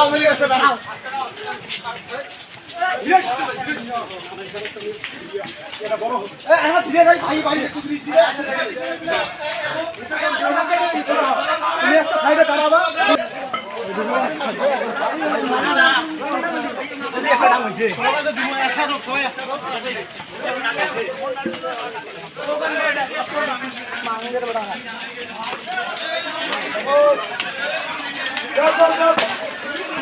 আওয়ামী লীগ আছে দাঁড়াও Go, go, go.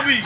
দাবি।